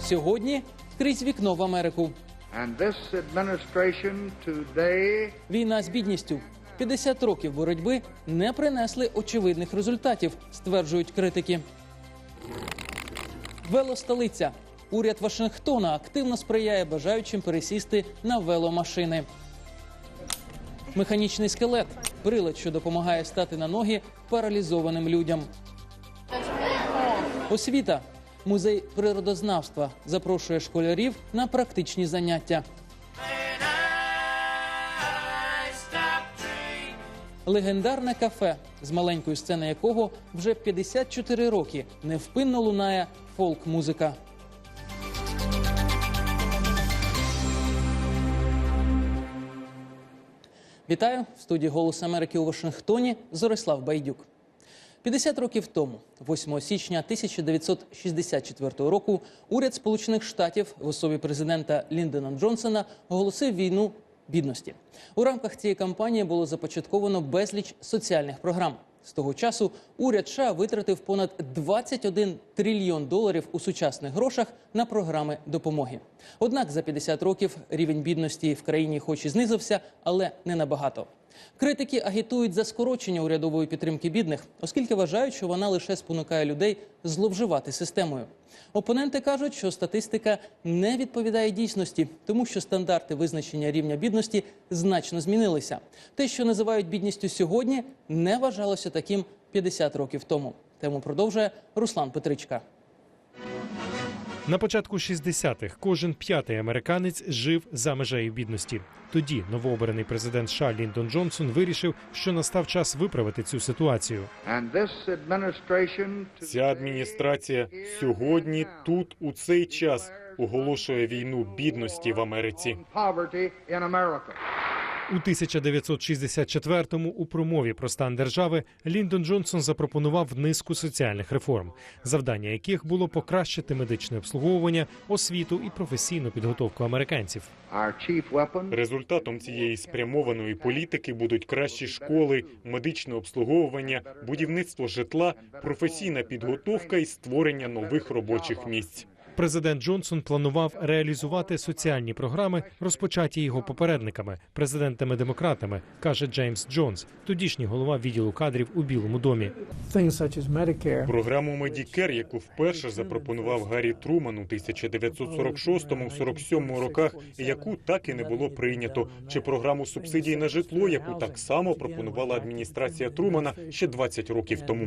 Сьогодні крізь вікно в Америку. Today Війна з бідністю. 50 років боротьби не принесли очевидних результатів, стверджують критики. Велостолиця. Уряд Вашингтона активно сприяє бажаючим пересісти на веломашини. Механічний скелет прилад, що допомагає стати на ноги паралізованим людям. Освіта. Музей природознавства запрошує школярів на практичні заняття. Легендарне кафе, з маленької сцени якого вже 54 роки невпинно лунає фолк-музика. Вітаю в студії Голос Америки у Вашингтоні. Зорислав Байдюк. 50 років тому, 8 січня 1964 року, уряд Сполучених Штатів в особі президента Ліндона Джонсона оголосив війну бідності. У рамках цієї кампанії було започатковано безліч соціальних програм. З того часу уряд США витратив понад 21 трильйон доларів у сучасних грошах на програми допомоги. Однак за 50 років рівень бідності в країні, хоч і знизився, але не набагато. Критики агітують за скорочення урядової підтримки бідних, оскільки вважають, що вона лише спонукає людей зловживати системою. Опоненти кажуть, що статистика не відповідає дійсності, тому що стандарти визначення рівня бідності значно змінилися. Те, що називають бідністю сьогодні, не вважалося таким 50 років тому. Тему продовжує Руслан Петричка. На початку 60-х кожен п'ятий американець жив за межею бідності. Тоді новообраний президент США Ліндон Джонсон вирішив, що настав час виправити цю ситуацію. Ця адміністрація сьогодні, тут, у цей час, оголошує війну бідності в Америці. У 1964-му у промові про стан держави Ліндон Джонсон запропонував низку соціальних реформ, завдання яких було покращити медичне обслуговування, освіту і професійну підготовку американців. Результатом цієї спрямованої політики будуть кращі школи, медичне обслуговування, будівництво житла, професійна підготовка і створення нових робочих місць. Президент Джонсон планував реалізувати соціальні програми, розпочаті його попередниками, президентами-демократами, каже Джеймс Джонс, тодішній голова відділу кадрів у Білому домі. Програму Медікер, яку вперше запропонував Гаррі Труман у 1946-47 роках, яку так і не було прийнято, чи програму субсидій на житло, яку так само пропонувала адміністрація Трумана ще 20 років тому.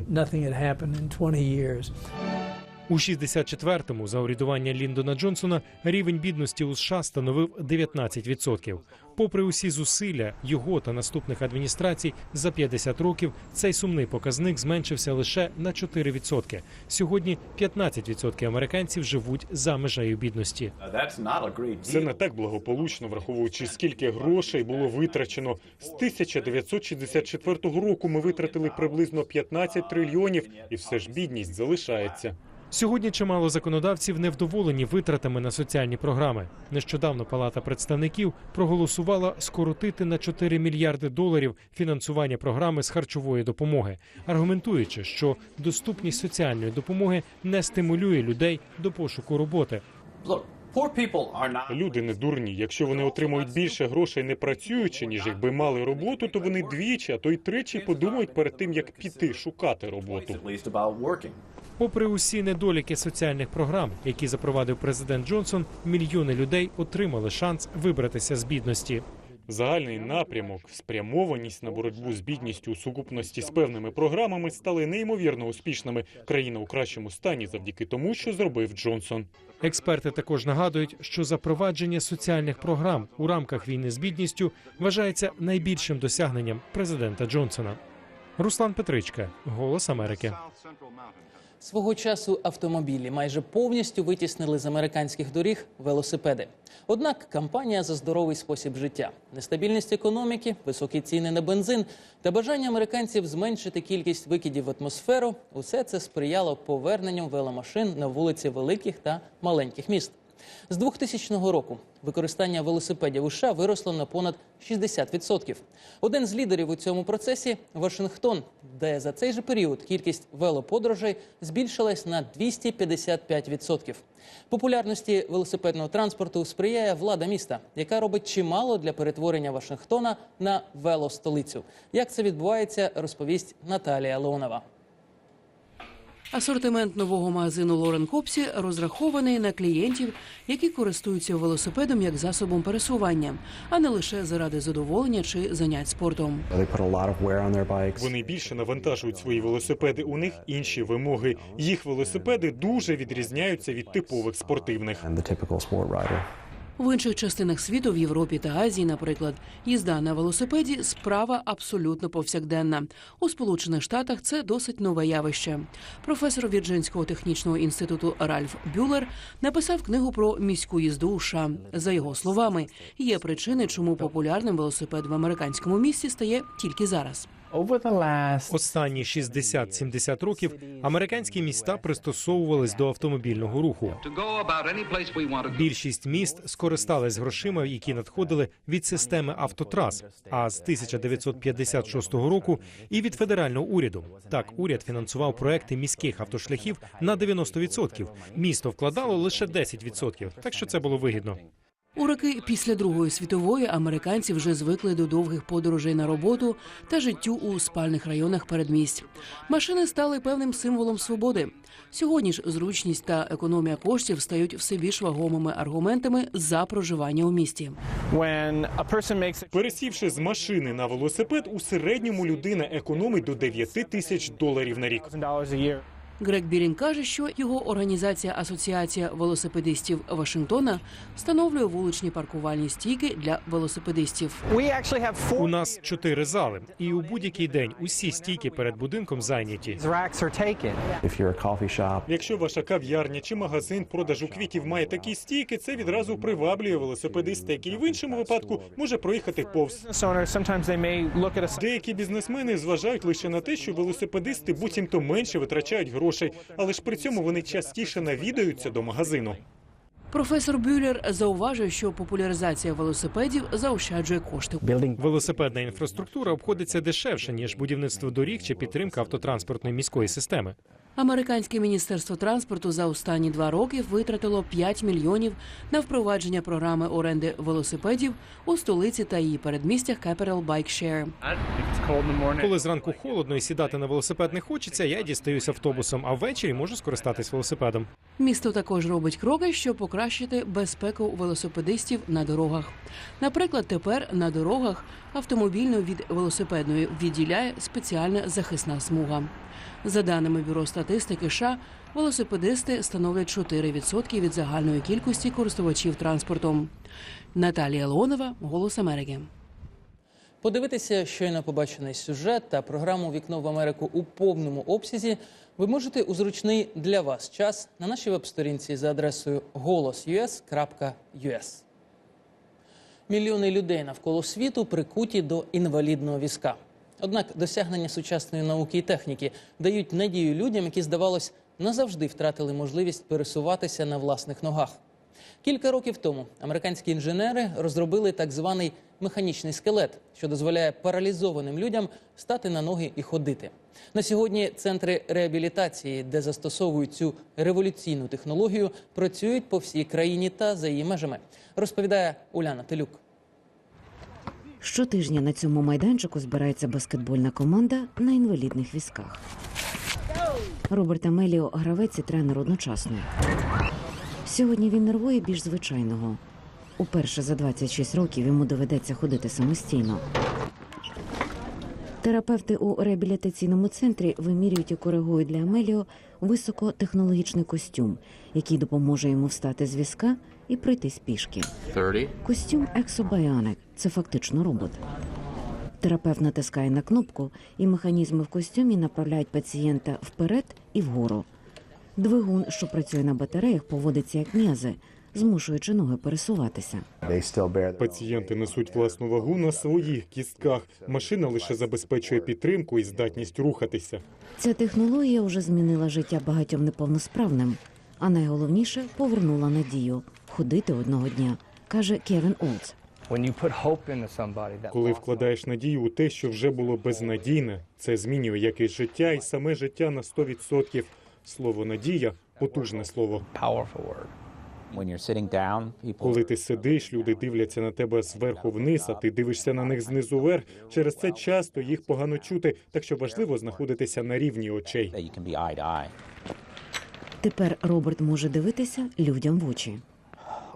Nothing had happened in 20 years. У 64-му за урядування Ліндона Джонсона рівень бідності у США становив 19%. Попри усі зусилля його та наступних адміністрацій за 50 років цей сумний показник зменшився лише на 4%. Сьогодні 15% американців живуть за межею бідності. Це не так благополучно, враховуючи скільки грошей було витрачено. З 1964 року ми витратили приблизно 15 трильйонів, і все ж бідність залишається. Сьогодні чимало законодавців невдоволені витратами на соціальні програми. Нещодавно Палата представників проголосувала скоротити на 4 мільярди доларів фінансування програми з харчової допомоги, аргументуючи, що доступність соціальної допомоги не стимулює людей до пошуку роботи. Look, poor people are not Люди не дурні. Якщо вони отримують більше грошей не працюючи, ніж якби мали роботу, то вони двічі, а то й тричі подумають перед тим, як піти шукати роботу. Попри усі недоліки соціальних програм, які запровадив президент Джонсон, мільйони людей отримали шанс вибратися з бідності. Загальний напрямок, спрямованість на боротьбу з бідністю у сукупності з певними програмами стали неймовірно успішними. Країна у кращому стані завдяки тому, що зробив Джонсон. Експерти також нагадують, що запровадження соціальних програм у рамках війни з бідністю вважається найбільшим досягненням президента Джонсона. Руслан Петричка, Голос Америки. Свого часу автомобілі майже повністю витіснили з американських доріг велосипеди. Однак кампанія за здоровий спосіб життя, нестабільність економіки, високі ціни на бензин та бажання американців зменшити кількість викидів в атмосферу усе це сприяло поверненню веломашин на вулиці великих та маленьких міст. З 2000 року використання велосипедів у США виросло на понад 60%. Один з лідерів у цьому процесі Вашингтон, де за цей же період кількість велоподорожей збільшилась на 255%. Популярності велосипедного транспорту сприяє влада міста, яка робить чимало для перетворення Вашингтона на велостолицю. Як це відбувається, розповість Наталія Леонова. Асортимент нового магазину Лорен Копсі розрахований на клієнтів, які користуються велосипедом як засобом пересування, а не лише заради задоволення чи занять спортом. Вони більше навантажують свої велосипеди. У них інші вимоги. Їх велосипеди дуже відрізняються від типових спортивних. В інших частинах світу, в Європі та Азії, наприклад, їзда на велосипеді справа абсолютно повсякденна. У Сполучених Штатах це досить нове явище. Професор Вірджинського технічного інституту Ральф Бюлер написав книгу про міську їзду у США. За його словами, є причини, чому популярним велосипед в американському місті стає тільки зараз. Over the last Останні 60-70 років американські міста пристосовувались до автомобільного руху. Більшість міст скористались грошима, які надходили від системи автотрас. А з 1956 року і від федерального уряду. Так, уряд фінансував проекти міських автошляхів на 90%. Місто вкладало лише 10%, так що це було вигідно. У роки після Другої світової американці вже звикли до довгих подорожей на роботу та життю у спальних районах передмість. Машини стали певним символом свободи. Сьогодні ж зручність та економія коштів стають все більш вагомими аргументами за проживання у місті. Пересівши з машини на велосипед, у середньому людина економить до 9 тисяч доларів на рік. Грег Бірін каже, що його організація Асоціація велосипедистів Вашингтона встановлює вуличні паркувальні стійки для велосипедистів. У нас чотири зали, і у будь-який день усі стійки перед будинком зайняті. Якщо ваша кав'ярня чи магазин продажу квітів має такі стійки, це відразу приваблює велосипедиста, який в іншому випадку може проїхати повз. Деякі бізнесмени зважають лише на те, що велосипедисти буцімто менше витрачають грошей, але ж при цьому вони частіше навідаються до магазину. Професор Бюллер зауважує, що популяризація велосипедів заощаджує кошти. Велосипедна інфраструктура обходиться дешевше ніж будівництво доріг чи підтримка автотранспортної міської системи. Американське міністерство транспорту за останні два роки витратило 5 мільйонів на впровадження програми оренди велосипедів у столиці та її передмістях Capital Bike Share. Коли зранку холодно і сідати на велосипед не хочеться, я дістаюсь автобусом, а ввечері можу скористатись велосипедом. Місто також робить кроки, щоб покращити безпеку велосипедистів на дорогах. Наприклад, тепер на дорогах автомобільну від велосипедної відділяє спеціальна захисна смуга. За даними бюро статистики, США, велосипедисти становлять 4% від загальної кількості користувачів транспортом. Наталія Леонова, Голос Америки. Подивитися щойно побачений сюжет та програму Вікно в Америку у повному обсязі ви можете у зручний для вас час на нашій веб-сторінці за адресою голос.us.us. Мільйони людей навколо світу прикуті до інвалідного візка. Однак досягнення сучасної науки і техніки дають надію людям, які, здавалось, назавжди втратили можливість пересуватися на власних ногах. Кілька років тому американські інженери розробили так званий механічний скелет, що дозволяє паралізованим людям стати на ноги і ходити. На сьогодні центри реабілітації, де застосовують цю революційну технологію, працюють по всій країні та за її межами, розповідає Уляна Телюк. Щотижня на цьому майданчику збирається баскетбольна команда на інвалідних візках. Роберт Амеліо гравець і тренер одночасно. Сьогодні він нервує більш звичайного. Уперше за 26 років йому доведеться ходити самостійно. Терапевти у реабілітаційному центрі вимірюють і коригують для Амеліо високотехнологічний костюм, який допоможе йому встати з візка і пройтись пішки. 30. Костюм Exobionic – це фактично робот. Терапевт натискає на кнопку, і механізми в костюмі направляють пацієнта вперед і вгору. Двигун, що працює на батареях, поводиться як м'язи, змушуючи ноги пересуватися. Пацієнти несуть власну вагу на своїх кістках. Машина лише забезпечує підтримку і здатність рухатися. Ця технологія вже змінила життя багатьом неповносправним, а найголовніше повернула надію. Ходити одного дня, каже Кевін Олдс. Коли вкладаєш надію у те, що вже було безнадійне, це змінює якесь життя і саме життя на 100%. Слово надія потужне слово. Коли ти сидиш, люди дивляться на тебе зверху вниз, а ти дивишся на них знизу вверх. Через це часто їх погано чути, так що важливо знаходитися на рівні очей. Тепер Роберт може дивитися людям в очі.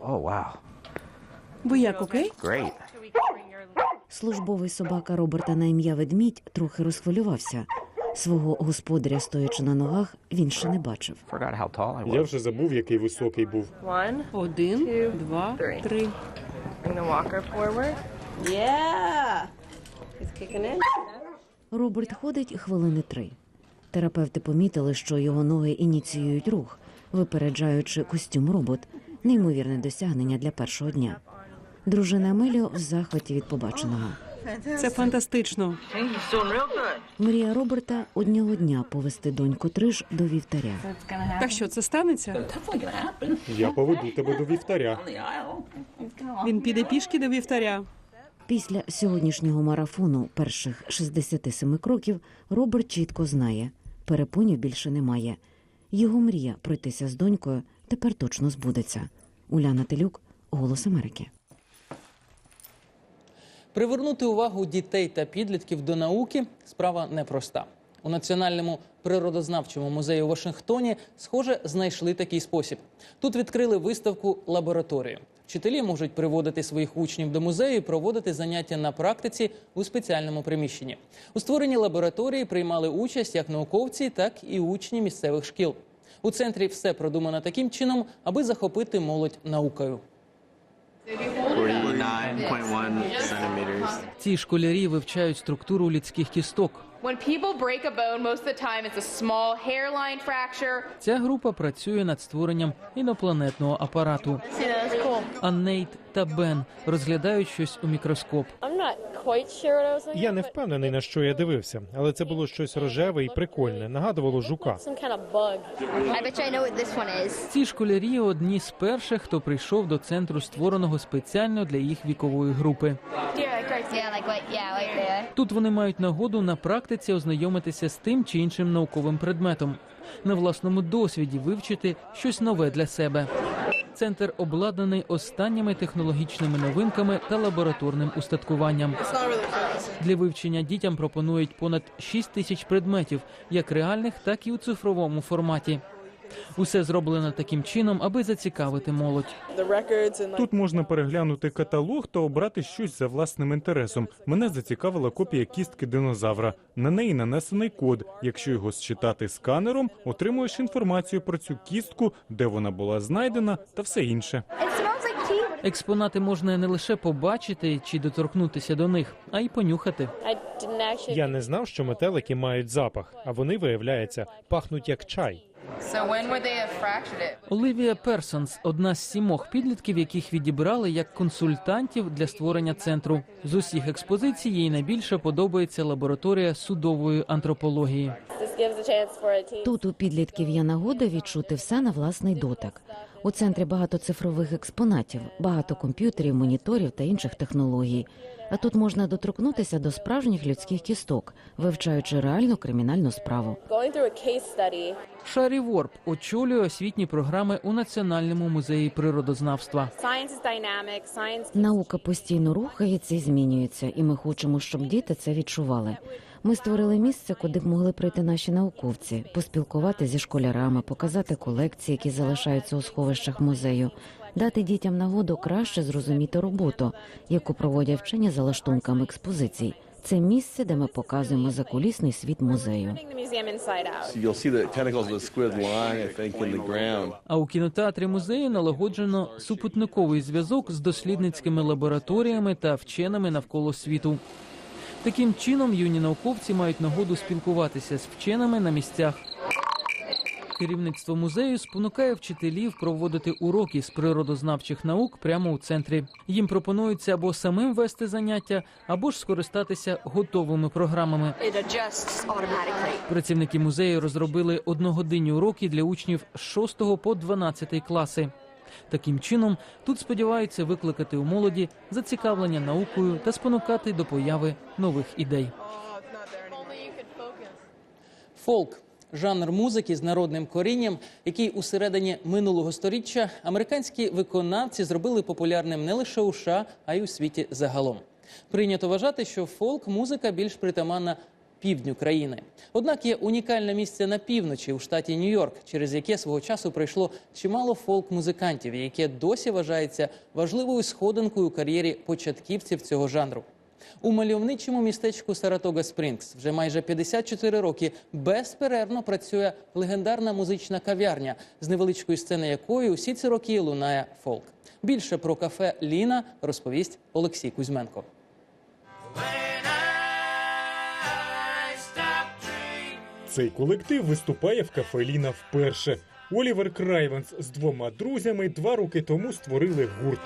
Oh wow, Ви як окей? great. Службовий собака Роберта на ім'я Ведмідь трохи розхвилювався. Свого господаря, стоячи на ногах, він ще не бачив. Forgot how tall I Я вже забув, який високий був. One, Один, два, три. bring the walker forward. Yeah. He's kicking in. Роберт ходить хвилини три. Терапевти помітили, що його ноги ініціюють рух, випереджаючи костюм робот. Неймовірне досягнення для першого дня. Дружина Емеліо в захваті від побаченого. Це фантастично. Мрія Роберта одного дня повести доньку Триш до вівтаря. Так що це станеться? Я поведу тебе до вівтаря. Він піде пішки до вівтаря. Після сьогоднішнього марафону перших 67 кроків Роберт чітко знає, перепонів більше немає. Його мрія пройтися з донькою тепер точно збудеться. Уляна Телюк, Голос Америки. Привернути увагу дітей та підлітків до науки справа непроста. У Національному природознавчому музеї у Вашингтоні, схоже, знайшли такий спосіб. Тут відкрили виставку лабораторію. Вчителі можуть приводити своїх учнів до музею і проводити заняття на практиці у спеціальному приміщенні. У створенні лабораторії приймали участь як науковці, так і учні місцевих шкіл. У центрі все продумано таким чином, аби захопити молодь наукою. Ці школярі вивчають структуру людських кісток. When people break a bone, most of the time it's a small hairline fracture. Ця група працює над створенням інопланетного апарату. А Нейт та Бен розглядають щось у мікроскоп. Я не впевнений на що я дивився, але це було щось рожеве і прикольне. Нагадувало жука. Ці школярі одні з перших, хто прийшов до центру, створеного спеціально для їх вікової групи. Тут вони мають нагоду на практиці ознайомитися з тим чи іншим науковим предметом, на власному досвіді вивчити щось нове для себе. Центр обладнаний останніми технологічними новинками та лабораторним устаткуванням. Для вивчення дітям пропонують понад 6 тисяч предметів, як реальних, так і у цифровому форматі. Усе зроблено таким чином, аби зацікавити молодь. Тут можна переглянути каталог та обрати щось за власним інтересом. Мене зацікавила копія кістки динозавра. На неї нанесений код. Якщо його считати сканером, отримуєш інформацію про цю кістку, де вона була знайдена, та все інше. Експонати можна не лише побачити чи доторкнутися до них, а й понюхати. Я не знав, що метелики мають запах, а вони, виявляється, пахнуть як чай. Олівія Персонс одна з сімох підлітків, яких відібрали як консультантів для створення центру. З усіх експозицій їй найбільше подобається лабораторія судової антропології. Тут у підлітків є нагода відчути все на власний дотик. У центрі багато цифрових експонатів, багато комп'ютерів, моніторів та інших технологій. А тут можна доторкнутися до справжніх людських кісток, вивчаючи реальну кримінальну справу. Шарі Ворп очолює освітні програми у Національному музеї природознавства. Наука постійно рухається і змінюється, і ми хочемо, щоб діти це відчували. Ми створили місце, куди б могли прийти наші науковці, поспілкувати зі школярами, показати колекції, які залишаються у сховищах музею, дати дітям нагоду краще зрозуміти роботу, яку проводять вчені за лаштунками експозицій. Це місце, де ми показуємо закулісний світ музею. А у кінотеатрі музею налагоджено супутниковий зв'язок з дослідницькими лабораторіями та вченими навколо світу. Таким чином юні науковці мають нагоду спілкуватися з вченими на місцях. Керівництво музею спонукає вчителів проводити уроки з природознавчих наук прямо у центрі. Їм пропонується або самим вести заняття, або ж скористатися готовими програмами. Працівники музею розробили одногодинні уроки для учнів з 6 по 12 класи. Таким чином, тут сподіваються викликати у молоді зацікавлення наукою та спонукати до появи нових ідей. Фолк жанр музики з народним корінням, який у середині минулого сторіччя американські виконавці зробили популярним не лише у США, а й у світі загалом. Прийнято вважати, що фолк музика більш притаманна півдню країни. Однак є унікальне місце на півночі у штаті Нью-Йорк, через яке свого часу пройшло чимало фолк-музикантів, яке досі вважається важливою сходинкою у кар'єрі початківців цього жанру. У мальовничому містечку Саратога Спрінгс вже майже 54 роки безперервно працює легендарна музична кав'ярня, з невеличкої сцени якої усі ці роки лунає фолк. Більше про кафе Ліна розповість Олексій Кузьменко. Цей колектив виступає в кафе Ліна вперше. Олівер Крайвенс з двома друзями два роки тому створили гурт.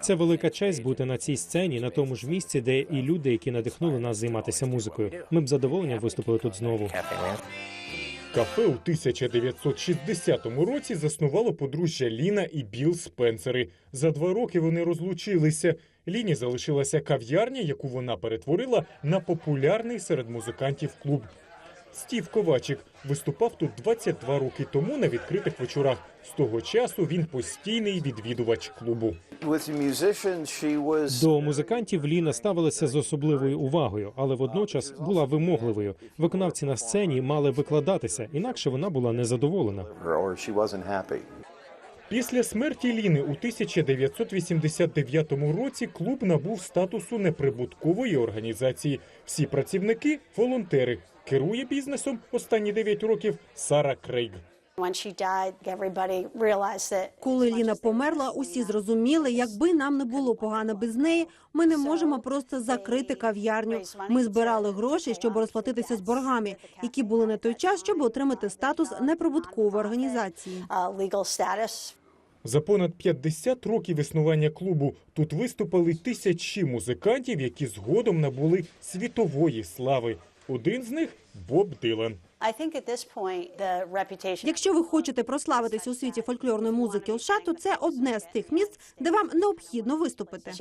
Це велика честь бути на цій сцені, на тому ж місці, де і люди, які надихнули нас займатися музикою. Ми б задоволення виступили тут знову. Кафе у 1960 році заснувало подружжя Ліна і Біл Спенсери. За два роки вони розлучилися. Ліні залишилася кав'ярня, яку вона перетворила на популярний серед музикантів клуб. Стів Ковачик виступав тут 22 роки тому на відкритих вечорах. З того часу він постійний відвідувач клубу. До музикантів Ліна ставилася з особливою увагою, але водночас була вимогливою. Виконавці на сцені мали викладатися, інакше вона була незадоволена. Після смерті Ліни у 1989 році клуб набув статусу неприбуткової організації. Всі працівники волонтери. Керує бізнесом останні 9 років Сара Крейг. Коли Ліна померла, усі зрозуміли, якби нам не було погано без неї, ми не можемо просто закрити кав'ярню. Ми збирали гроші, щоб розплатитися з боргами, які були на той час, щоб отримати статус неприбуткової організації. За понад 50 років існування клубу тут виступили тисячі музикантів, які згодом набули світової слави. Один з них Боб Дилан. Якщо ви хочете прославитись у світі фольклорної музики у США, то це одне з тих місць, де вам необхідно виступити.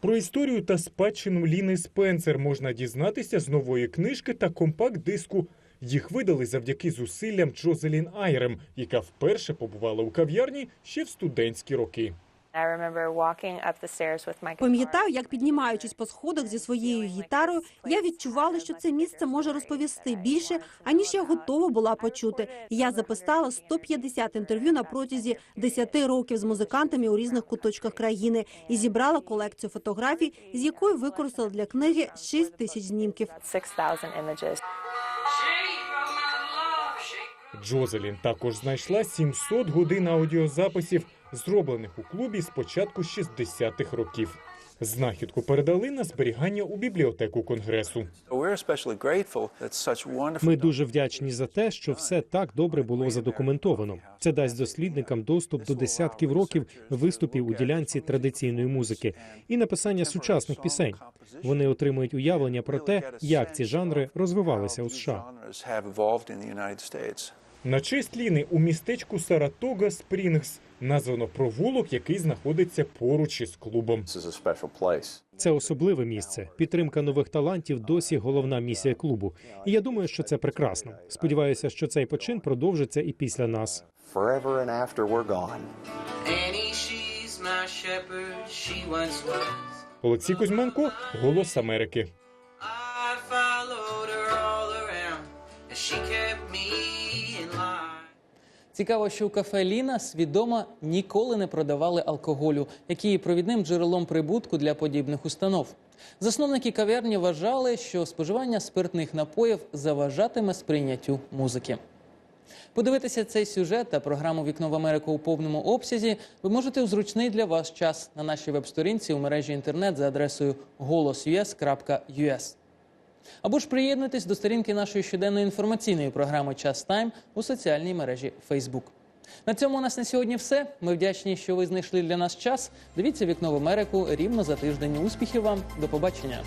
Про історію та спадщину Ліни Спенсер можна дізнатися з нової книжки та компакт-диску. Їх видали завдяки зусиллям Джозелін Айрем, яка вперше побувала у кав'ярні ще в студентські роки. Пам'ятаю, як піднімаючись по сходах зі своєю гітарою, я відчувала, що це місце може розповісти більше, аніж я готова була почути. Я записала 150 інтерв'ю на протязі 10 років з музикантами у різних куточках країни і зібрала колекцію фотографій, з якої використала для книги 6 тисяч знімків. Джозелін також знайшла 700 годин аудіозаписів, зроблених у клубі з початку 60-х років. Знахідку передали на зберігання у бібліотеку конгресу. Ми дуже вдячні за те, що все так добре було задокументовано. Це дасть дослідникам доступ до десятків років виступів у ділянці традиційної музики і написання сучасних пісень. Вони отримують уявлення про те, як ці жанри розвивалися у США. На честь Ліни у містечку Саратога Спрінгс названо провулок, який знаходиться поруч із клубом. Це особливе місце. Підтримка нових талантів досі головна місія клубу. І я думаю, що це прекрасно. Сподіваюся, що цей почин продовжиться і після нас. Олексій Кузьменко, Голос Америки. Цікаво, що у кафе Ліна свідомо ніколи не продавали алкоголю, який є провідним джерелом прибутку для подібних установ. Засновники кав'ярні вважали, що споживання спиртних напоїв заважатиме сприйняттю музики. Подивитися цей сюжет та програму Вікно в Америку у повному обсязі ви можете у зручний для вас час на нашій веб-сторінці у мережі інтернет за адресою голосus.us. Або ж приєднуйтесь до сторінки нашої щоденної інформаційної програми Час Тайм у соціальній мережі Facebook. На цьому у нас на сьогодні все. Ми вдячні, що ви знайшли для нас час. Дивіться вікно в Америку рівно за тиждень. Успіхів вам, до побачення.